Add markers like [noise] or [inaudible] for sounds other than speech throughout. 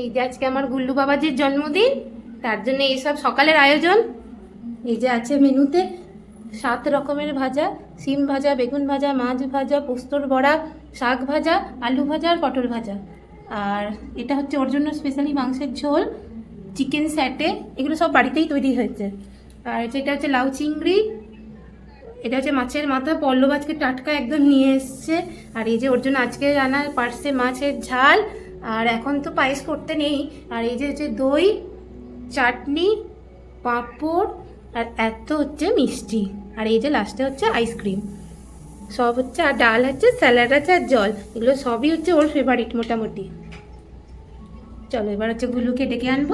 এই যে আজকে আমার গুল্লু বাবাজির জন্মদিন, তার জন্য এইসব সকালের আয়োজন। এই যে আছে মেনুতে সাত রকমের ভাজা, সিম ভাজা, বেগুন ভাজা, মাছ ভাজা, পোস্তর বড়া, শাক ভাজা, আলু ভাজা আর পটল ভাজা। আর এটা হচ্ছে ওর জন্য স্পেশালি মাংসের ঝোল চিকেন স্যাটে এগুলো সব বাড়িতেই তৈরি হয়েছে। আর যেটা হচ্ছে লাউ চিংড়ি, এটা হচ্ছে মাছের মাথা, পল্লব আজকে টাটকা একদম নিয়ে এসছে। আর এই যে ওর জন্য আজকে আনা পার্সে মাছের ঝাল আর এখন তো পায়েস করতে নেই। আর এই যে হচ্ছে দই, চাটনি, পাঁপড়, আর এত হচ্ছে মিষ্টি। আর এই যে লাস্টে হচ্ছে আইসক্রিম সব হচ্ছে, আর ডাল হচ্ছে স্যালাড আছে, আর জল। এগুলো সবই হচ্ছে ওর ফেভারিট মোটামুটি। চলো, এবার হচ্ছে গুলুকে ডেকে আনব।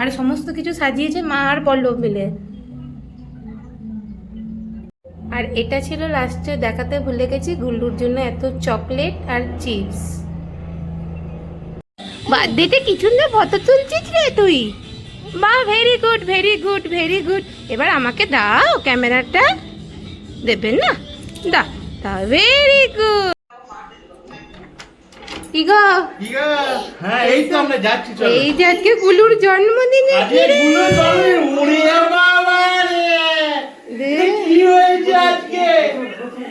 আর সমস্ত কিছু সাজিয়েছে মা আর পল্লব মিলে। আর এটা ছিল লাস্টে দেখাতে ভুলে গেছি, গুল্লুর জন্য এত চকলেট আর চিপস বার্থডেতে কিছু না ফটো তুলছিস রে তুই? বা very good very good very good এবার আমাকে দাও ক্যামেরাটা। দেবেন না? দা দা ভেরি গুড হ্যাঁ এই তো আমরা যাচ্ছি চলো। এই যে আজকে গুলুর জন্মদিনে আজকে গুলো চলে উড়ে বাবা রে। রে। কি হয়েছে আজকে?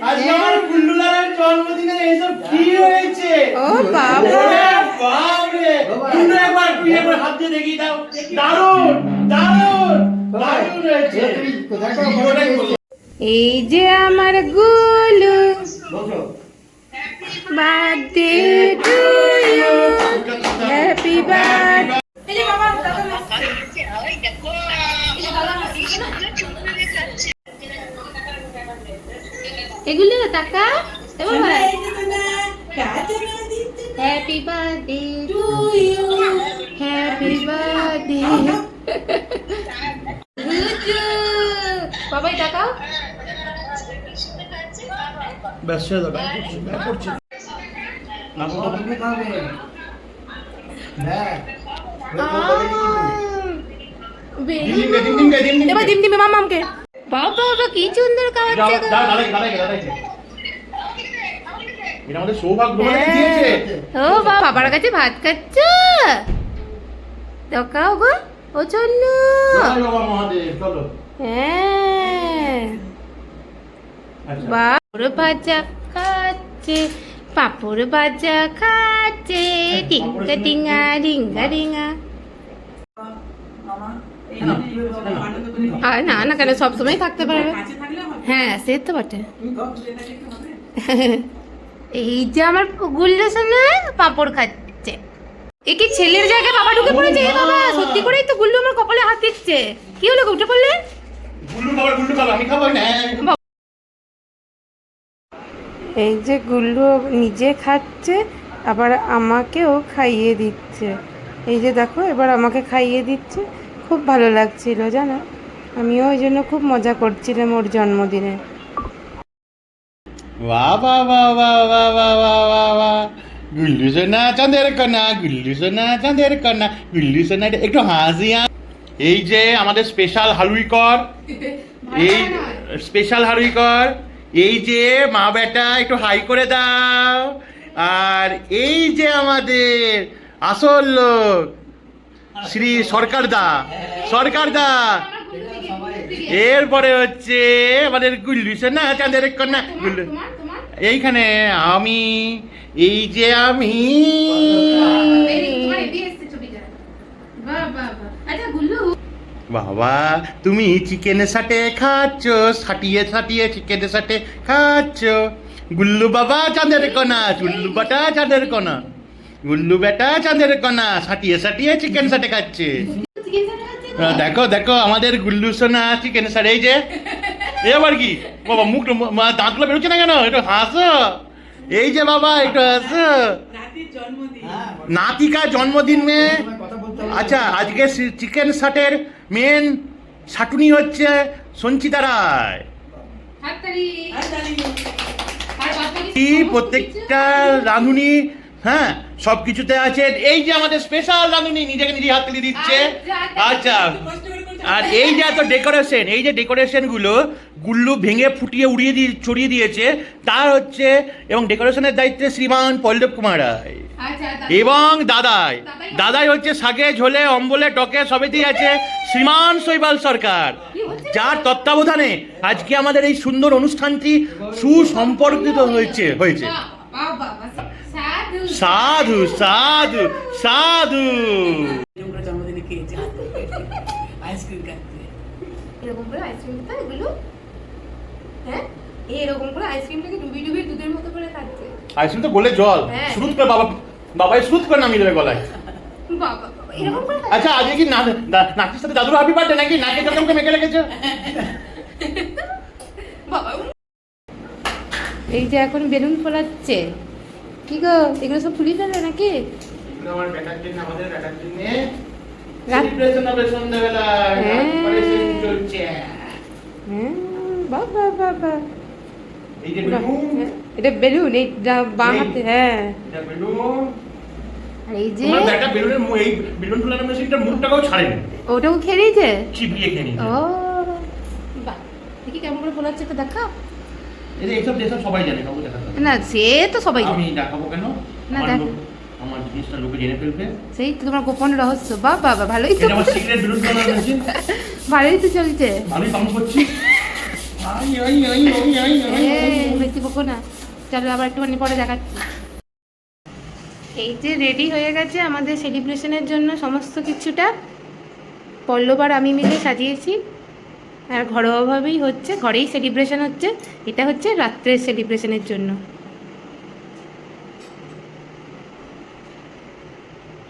আজকে আমার জন্মদিনে এইসব কি হয়েছে? ও বাবা। একবার তুই একবার হাত দিয়ে দেখি দাও। দারুণ দারুণ। দারুণ হয়েছে। এই যে আমার Gulu birthday to you happy birthday এগুলো টাকা? Happy birthday to you happy birthday Babai টাকা ব্যাস ছেড়ে দাও ব্যাক করছি না দিন দিন দিন এবার দিম দিমে মামামকে বাবা বাবা কি সুন্দর খাওয়াচ্ছে। দাঁড়াই দাঁড়াই দাঁড়াই এটা আমাদের সৌভাগ্য বলে দিয়েছে। ও বাবা। বাবার কাছে ভাত খাচ্ছ? দেখাও গো ও চন্নু। জয় বাবা মহাদেব? চলো। হ্যাঁ। আচ্ছা। পাপড় ভাজা খাচ্ছে পাপড় ভাজা খাচ্ছে। টিঙ্গা টিঙ্গা রিঙ্গা রিঙ্গা আর না না কেন সবসময় থাকতে পারবে হ্যাঁ সে তো বটে। [laughs] এই যে আমার গুল্লো সোনা পাপড় খাচ্ছে। এ কি ছেলের জায়গায় বাবা ঢুকে পড়েছে? এ বাবা সত্যি করেই তো গুল্লু আমার কপালে হাত দিচ্ছে। কি হলো উঠে পড়লে গুল্লু খাবার গুল্লু খাবার আমি খাব? না এই যে গুল্লু নিজে খাচ্ছে আবার আমাকেও খাইয়ে দিচ্ছে। এই যে দেখো এবার আমাকে খাইয়ে দিচ্ছে। খুব ভালো লাগছিল জানো? আমিও ওই জন্য খুব মজা করছিলাম ওর জন্মদিনে। বাহ বাহ বাহ বাহ বাহ বাহ বাহ বাহ বাহ গুল্লু সোনা চাঁদের কন্যা গুল্লু সোনা চাঁদের কন্যা গুল্লু সোনা একটু হাসি এই যে আমাদের স্পেশাল হালুইকর এই স্পেশাল হালুইকর এই যে মা বেটা একটু হাই করে দাও। আর এই যে আমাদের আসল লোক শ্রী সরকার দা সরকার দা এরপরে হচ্ছে আমাদের গুল্লু সোনা চাঁদের কন্যা। গুল্লু এইখানে আমি এই যে আমি। বাবা তুমি চিকেনের সাথে খাচ্ছ সাটিয়ে সাটিয়ে চিকেনের সাথে খাচ্ছ। গুল্লু বাবা চাঁদের কণা গুল্লু বাটা চাঁদের কণা গুল্লু বেটা চাঁদের কণা সাটিয়ে সাটিয়ে চিকেন সাথে খাচ্ছে। দেখো দেখো আমাদের গুল্লু সোনা চিকেন সাথে এই যে। [laughs] এ আবার কি? বাবা মুখ দাঁতগুলো বেরোচ্ছে না কেন? একটু হাসো। এই যে বাবা একটু হাসো। নাতিকা জন্মদিন। মেয়ে আচ্ছা আজকে চিকেন শাটের মেন ছাটুনি হচ্ছে সঞ্চিতা রায়। কি প্রত্যেকটা রাঁধুনি হ্যাঁ সব কিছুতে আছে। এই যে আমাদের স্পেশাল রাঁধুনি নিজেকে নিজে হাত তুলে দিচ্ছে। আচ্ছা আর এই যে এত ডেকোরেশন এই যে ডেকোরেশনগুলো গুল্লু ভেঙে ফুটিয়ে উড়িয়ে দিয়ে ছড়িয়ে দিয়েছে তার হচ্ছে এবং ডেকোরেশনের দায়িত্বে শ্রীমান পল্লব কুমার রায়। আচ্ছা এবং দাদাই। দাদাই হচ্ছে শাকে ঝোলে অম্বলে টকে সবেতেই আছে শ্রীমান শৈবাল সরকার যার তত্ত্বাবধানে আজকে আমাদের এই সুন্দর অনুষ্ঠানটি সুসম্পর্কিত হয়েছে হয়েছে। সাধু সাধু সাধু। জন্মদিনে খেয়েছি আইসক্রিম খাচ্ছে এরকম করে আইসক্রিম খেতে এগুলো? হ্যাঁ? এরকম করে আইসক্রিমটাকে ডুবি ডুবি দুধের মতো করে খাচ্ছে। আইসক্রিম তো গোলে জল। হ্যাঁ। শ্রুত করে বাবা বাবাই শ্রুত করে নামিয়ে দেবে গলায়। বাবা আচ্ছা আজকে কি না না- নাতির সাথে দাদুর হাবি বার্থডে নাকি? নাকে চমকে মেখে রেখেছে। বাবা এই যে এখন বেলুন ফোলাচ্ছে। কি গো এগুলো সব ফুলি ফেলে নাকি? আমার বেটার জন্য আমাদের বেটার জন্য। সেলিব্রেশন হবে সন্ধ্যাবেলায় হ্যাঁ। চলছে। হ্যাঁ বাবা বাবা এই যে বেলুন। এটা বেলুন এই ডা- বাঁ হাতে হ্যাঁ। এটা বেলুন। আর এই যে তোমার বেটা বেলুনের মু- এই বেলুন ফুলানোর মেশিনটার মুখটাকেও ছাড়েনি। ওটাও খেয়ে নিয়েছে? চিবিয়ে খেয়ে নিয়েছে। ও বাহ। দেখি কেমন করে ফোলাচ্ছে দেখা এই যে এইসব দেশব সবাই জানে কাউকে দেখাতে হবে না। সে তো সবাই জানে। আমি দেখাবো কেন? না, দেখ। আমার জিনিসটা লোকে জেনে ফেলবে। সেই তো তোমার গোপন রহস্য বাবা ভালোই তো আমার সিক্রেট [laughs] ভালোই তো চলছে। আমি কাম করছি। আই আই আই আই আই আই বেশি বকো না। চলো আবার একটুখানি পরে দেখাচ্ছি। এই যে রেডি হয়ে গেছে আমাদের সেলিব্রেশনের জন্য সমস্ত কিছুটা। পল্লব আর আমি মিলে সাজিয়েছি। আর ঘরোয়াভাবেই হচ্ছে ঘরেই সেলিব্রেশন হচ্ছে। এটা হচ্ছে রাত্রের সেলিব্রেশনের জন্য।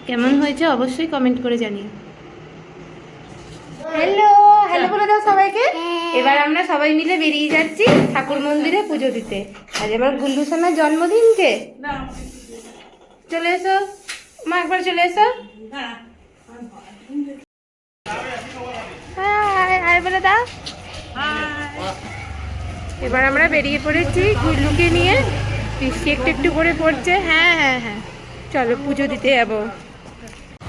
কেমন হয়েছে অবশ্যই কমেন্ট করে জানিও। হ্যালো হ্যালো বলে দাও সবাইকে। এবার আমরা সবাই মিলে বেরিয়ে যাচ্ছি ঠাকুর মন্দিরে পুজো দিতে। আজ আমার গুল্লু সোনার জন্মদিন যে চলে এসো। মা একবার চলে এসো না হাই হাই বলে দাও এবার আমরা বেরিয়ে পড়েছি গুল্লুকে নিয়ে। পিসি একটু একটু করে পড়ছে। হ্যাঁ হ্যাঁ হ্যাঁ। চলো, পুজো দিতে যাব।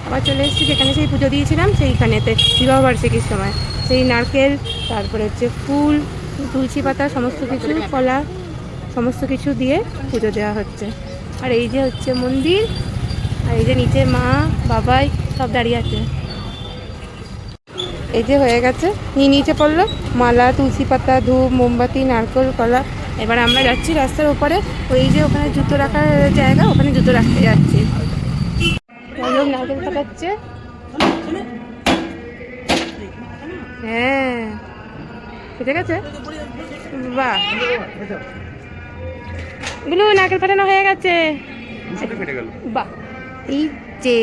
আবার চলে এসেছি, যেখানে সেই পুজো দিয়েছিলাম, সেইখানেতে, বিবাহবার্ষিকীর সময়। সেই নারকেল, তারপরে হচ্ছে ফুল, তুলসী পাতা, সমস্ত কিছু, কলা, সমস্ত কিছু দিয়ে পুজো দেওয়া হচ্ছে। আর এই যে হচ্ছে মন্দির, আর এই যে নিচে মা, বাবাই সব দাঁড়িয়ে আছে। এই যে হয়ে গেছে। নিয়ে নিচে পড়ল। মালা তুলসী পাতা ধূপ মোমবাতি নারকেল কলা। এবার আমরা যাচ্ছি রাস্তার ওপরে ওই যে ওখানে জুতো রাখার জায়গা ওখানে জুতো রাখতে যাচ্ছি। নারকেল ফাটাচ্ছে হ্যাঁ। ঠিক আছে? বাহ। গুলো নারকেল ফাটানো হয়ে গেছে। বাহ। এই যে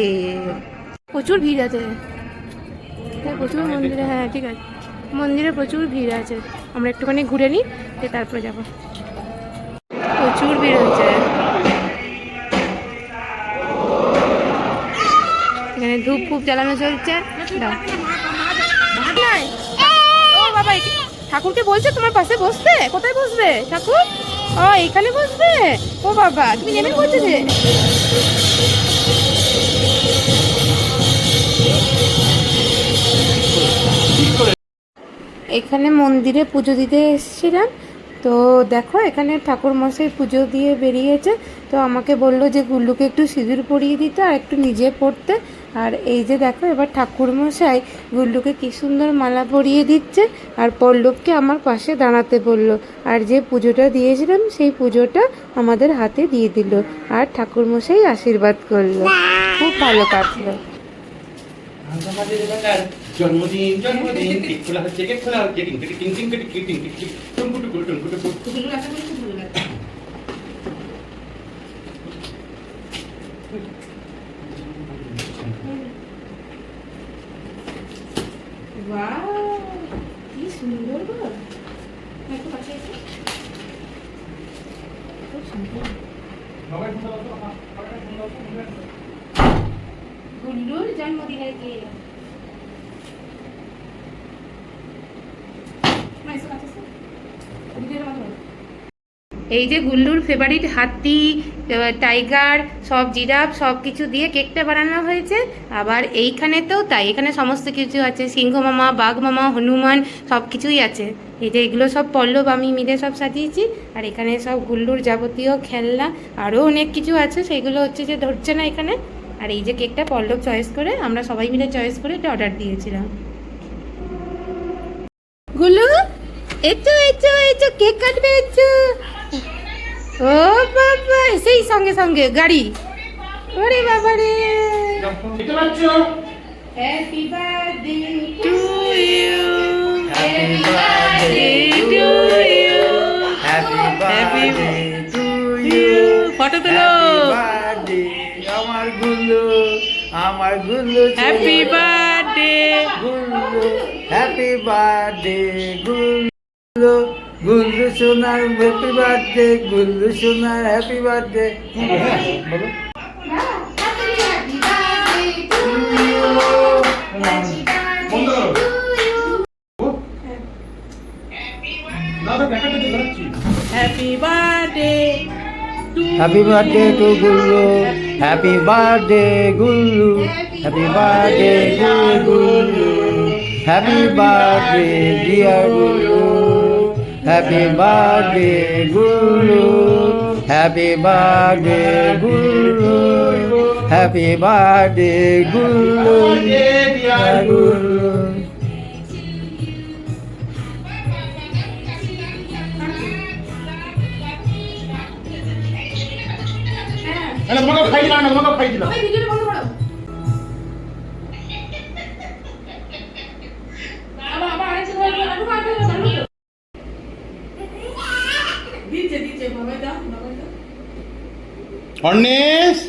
প্রচুর ভিড় আছে। হ্যাঁ, প্রচুর মন্দিরে হ্যাঁ ঠিক আছে। মন্দিরে প্রচুর ভিড় আছে। আমরা একটুখানি ঘুরে নিই দিয়ে তারপরে যাব। প্রচুর ভিড় হচ্ছে। এখানে ধূপ ফুপ জ্বালানো চলছে। বাবা ঠাকুরকে বলছে তোমার পাশে বসতে কোথায় বসবে ঠাকুর? ও এখানে বসবে? ও বাবা তুমি নেমে বলছে যে? এখানে মন্দিরে পুজো দিতে এসেছিলাম তো দেখো, এখানে ঠাকুর মশাই পুজো দিয়ে বেরিয়েছে। তো আমাকে বলল যে গুল্লুকে একটু সিঁদুর পরিয়ে দিতে আর একটু নিজে পড়তে। আর এই যে দেখো, এবার ঠাকুর মশাই গুল্লুকে কি সুন্দর মালা পরিয়ে দিচ্ছে আর পল্লবকে আমার পাশে দাঁড়াতে বলল। আর যে পুজোটা দিয়েছিলাম, সেই পুজোটা আমাদের হাতে দিয়ে দিল আর ঠাকুর মশাই আশীর্বাদ করল। খুব ভালো কাটলো। জন্মদিন জন্মদিন কেক খোলা হচ্ছে কেক খোলা হচ্ছে টিং টিং টিং টিং টিং টিং টিং টিং টিং টুনকু টুকু টুনকু টুকু কি গুল্লুর জন্মদিনের কেক এই যে গুল্লুর ফেভারিট হাতি টাইগার সব জিরাফ, সব কিছু দিয়ে কেকটা বানানো হয়েছে। আবার এইখানেতেও তাই, এখানে সমস্ত কিছু আছে। সিংহ মামা, বাঘ মামা, হনুমান, সব কিছুই আছে। এই যে এগুলো সব পল্লব, আমি মিলে সব সাজিয়েছি। আর এখানে সব গুল্লুর যাবতীয় খেলনা আরও অনেক কিছু আছে। সেগুলো হচ্ছে যে ধরছে না এখানে। আর এই যে কেকটা পল্লব চয়েস করে, আমরা সবাই মিলে চয়েস করে এটা অর্ডার দিয়েছিলাম। গুলু এচো এচো এচো কেক কাটবে এচো? ও বাবা সেই সঙ্গে সঙ্গে গাড়ি। ওরে বাবা রে। Happy birthday to you Happy birthday to you Happy birthday to you. Photo তুলো। আমার গুল্লু আমার Gullu happy birthday Gullu happy birthday Gullu. Gullu সোনার হ্যাপি বার্থডে গুল্লু সোনার হ্যাপি বার্থডে বলো। Happy birthday happy birthday to Gullu. Happy birthday Gullu. Happy birthday Gullu. Happy birthday dear Gullu. Happy birthday Gullu happy birthday Gullu happy birthday Gullu আরে তোমাকে খাই দিলাম না তোমাকে খাই দিলাম দিচ্ছে দিচ্ছে বাবা দাও বাবা দাও অর্ণেশ এখানে বাবাই